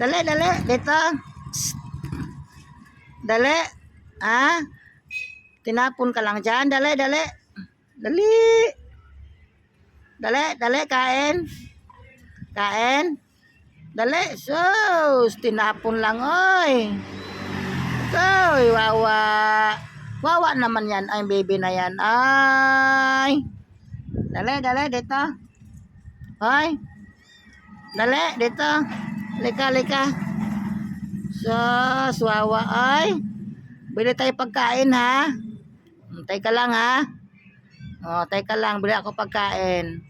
Dali, dali. Dito. Psst. Dali. Ha? Tinapon ka lang dyan. Dali, dali. Dali. Dali, dali. Kain. Kain. Dali. Sus. Tinapon lang, oy. Oy, wawa. Wawa naman yan. Ay, baby na yan. Ay. Dali, dali. Dito. Hoy. Dali, dito. Lika, lika. Sus, wawa. Ay. Bili tayo pagkain, ha? Tay ka lang, ha? O, tay ka lang. Bili ako pagkain.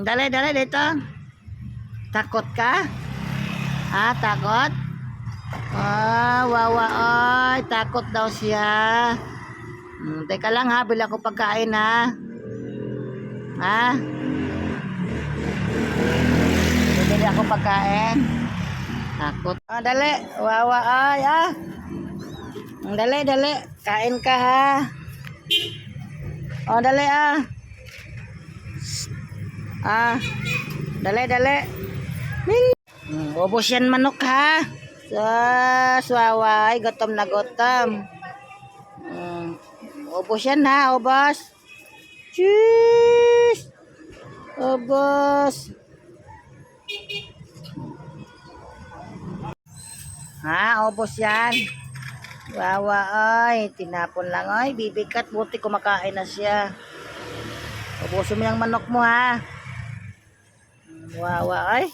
Dali, dali, dito. Takot ka? Ha, takot? Ah, wawa, ay. Takot daw siya. Hmm, teka lang, ha? Bili ako pagkain, ha? Ha? Bibili ako pagkain. Takot. Ah, dali. Wawa, ay, ah. Dali, dali. Kain ka, ha? Oh, dali, ah. Ah. Dali, dali. Min. Mm, ubos yan manok, ha? Sa swaway, gutom na gutom. Mm, ubos yan, ha? Ubos. Cheese. Ubos. Ha, ubos yan. Wawa ay, tinapon lang ay, bibigat, buti kumakain na siya. Ubusin mo yung manok mo ha. Wawa ay.